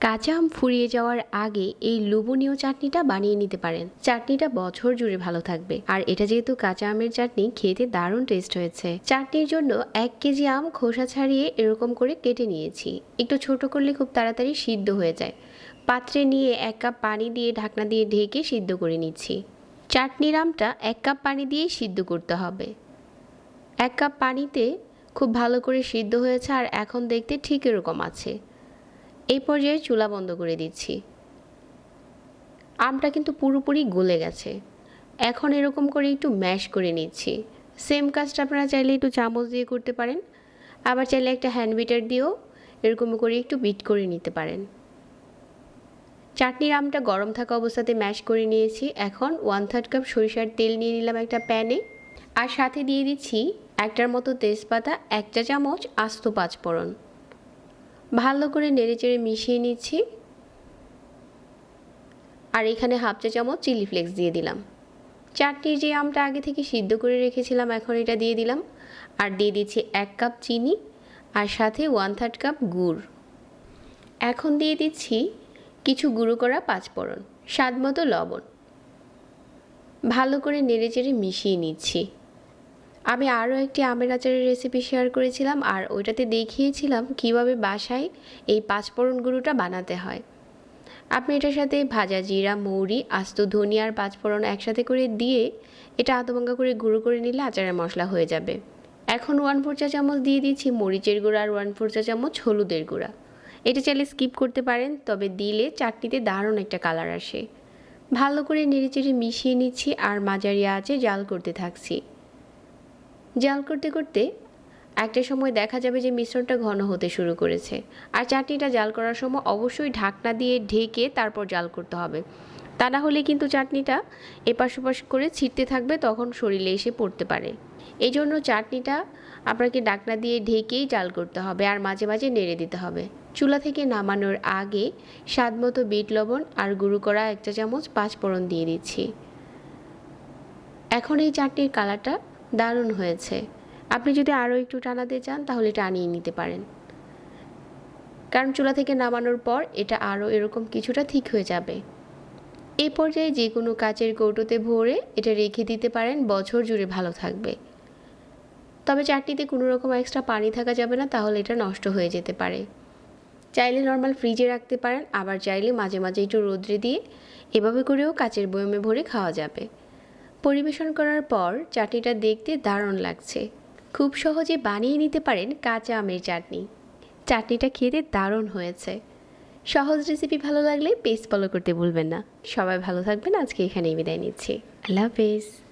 কাঁচা আম ফুরিয়ে যাওয়ার আগে এই লুবনীয় চাটনিটা বানিয়ে নিতে পারেন। চাটনিটা বছর জুড়ে ভালো থাকবে। আর এটা যেহেতু কাঁচা আমের চাটনি, খেতে দারুণ টেস্ট হয়েছে। চাটনির জন্য এক কেজি আম খোসা ছাড়িয়ে এরকম করে কেটে নিয়েছি। একটু ছোট করলে খুব তাড়াতাড়ি সিদ্ধ হয়ে যায়। পাত্রে নিয়ে এক কাপ পানি দিয়ে ঢাকনা দিয়ে ঢেকে সিদ্ধ করে নিচ্ছি। চাটনির আমটা এক কাপ পানি দিয়েই সিদ্ধ করতে হবে। এক কাপ পানিতে খুব ভালো করে সিদ্ধ হয়েছে আর এখন দেখতে ঠিক এরকম আছে। এই পর্যায়ে চুলা বন্ধ করে দিচ্ছি। আমটা কিন্তু পুরোপুরি গলে গেছে। এখন এরকম করে একটু ম্যাশ করে নিচ্ছি। সেম কাজটা আপনারা চাইলে একটু চামচ দিয়ে করতে পারেন। আবার চাইলে একটা হ্যান্ড বিটার দিয়েও এরকম করে একটু বিট করে নিতে পারেন। চাটনির আমটা গরম থাকা অবস্থাতে ম্যাশ করে নিয়েছি। এখন ওয়ান থার্ড কাপ সরিষার তেল নিয়ে নিলাম একটা প্যানে আর সাথে দিয়ে দিচ্ছি একটার মতো তেজপাতা এক চা চামচ আস্ত পাঁচ পাঁচফোড়ন। ভালো করে নেড়েচেড়ে মিশিয়ে নিচ্ছি। আর এখানে হাফ চা চামচ চিলি ফ্লেক্স দিয়ে দিলাম। চাটনির যে আমটা আগে থেকে সিদ্ধ করে রেখেছিলাম, এখন এটা দিয়ে দিলাম। আর দিয়ে দিচ্ছি এক কাপ চিনি আর সাথে ওয়ান থার্ড কাপ গুড়। এখন দিয়ে দিচ্ছি কিছু গুঁড়ো করা পাঁচফোড়ন, স্বাদ মতো লবণ। ভালো করে নেড়েচেড়ে মিশিয়ে নিচ্ছি। আমি আরও একটি আমের আচারের রেসিপি শেয়ার করেছিলাম আর ওইটাতে দেখিয়েছিলাম কীভাবে বাসায় এই পাঁচফোড়ন গুঁড়োটা বানাতে হয়। আপনি এটার সাথে ভাজা জিরা, মৌরি, আস্ত ধনিয়া আর পাঁচফোড়ন একসাথে করে দিয়ে এটা আধভাঙ্গা করে গুঁড়ো করে নিলে আচারের মশলা হয়ে যাবে। এখন ওয়ান ফোর চা চামচ দিয়ে দিচ্ছি মরিচের গুঁড়া আর ওয়ান ফোর চা চামচ হলুদের গুঁড়া। এটা চাইলে স্কিপ করতে পারেন, তবে দিলে চাটনিতে দারুণ একটা কালার আসে। ভালো করে নেড়েচেড়ে মিশিয়ে নিচ্ছি আর মাঝারি আঁচে জাল করতে থাকছি। জাল করতে করতে একটা সময় দেখা যাবে যে মিশ্রণটা ঘন হতে শুরু করেছে। আর চাটনিটা জাল করার সময় অবশ্যই ঢাকনা দিয়ে ঢেকে তারপর জাল করতে হবে। তা না হলে কিন্তু চাটনিটা এপাশ ওপাশ করে ছিটতে থাকবে, তখন শরীরে এসে পড়তে পারে। এই জন্য চাটনিটা আপনাকে ডাকনা দিয়ে ঢেকেই জাল করতে হবে আর মাঝে মাঝে নেড়ে দিতে হবে। চুলা থেকে নামানোর আগে স্বাদ মতো বিট লবণ আর গুঁড়ো করা এক চা চামচ পাঁচ ফোড়ন দিয়ে দিচ্ছি। এখন এই চাটনির কালারটা দারুণ হয়েছে। আপনি যদি আরও একটু টানাতে চান, তাহলে টানিয়ে নিতে পারেন। কারণ চুলা থেকে নামানোর পর এটা আরও এরকম কিছুটা ঠিক হয়ে যাবে। এই পর্যায়ে যে কোনো কাচের কৌটোতে ভরে এটা রেখে দিতে পারেন। বছর জুড়ে ভালো থাকবে। তবে চাটনিতে কোনো রকম এক্সট্রা পানি থাকা যাবে না, তাহলে এটা নষ্ট হয়ে যেতে পারে। চাইলে নর্মাল ফ্রিজে রাখতে পারেন, আবার চাইলে মাঝে মাঝে একটু রোদ্রে দিয়ে এভাবে করেও কাচের বয়মে ভরে খাওয়া যাবে। পরিবেশন করার পর চাটনিটা দেখতে দারুণ লাগছে। খুব সহজে বানিয়ে নিতে পারেন কাঁচা আমের চাটনি। চাটনিটা খেতে দারুণ হয়েছে। সহজ রেসিপি ভালো লাগলে পেজ ফলো করতে ভুলবেন না। সবাই ভালো থাকবেন। আজকে এখানেই বিদায় নিচ্ছি। আল্লাহ হাফেজ।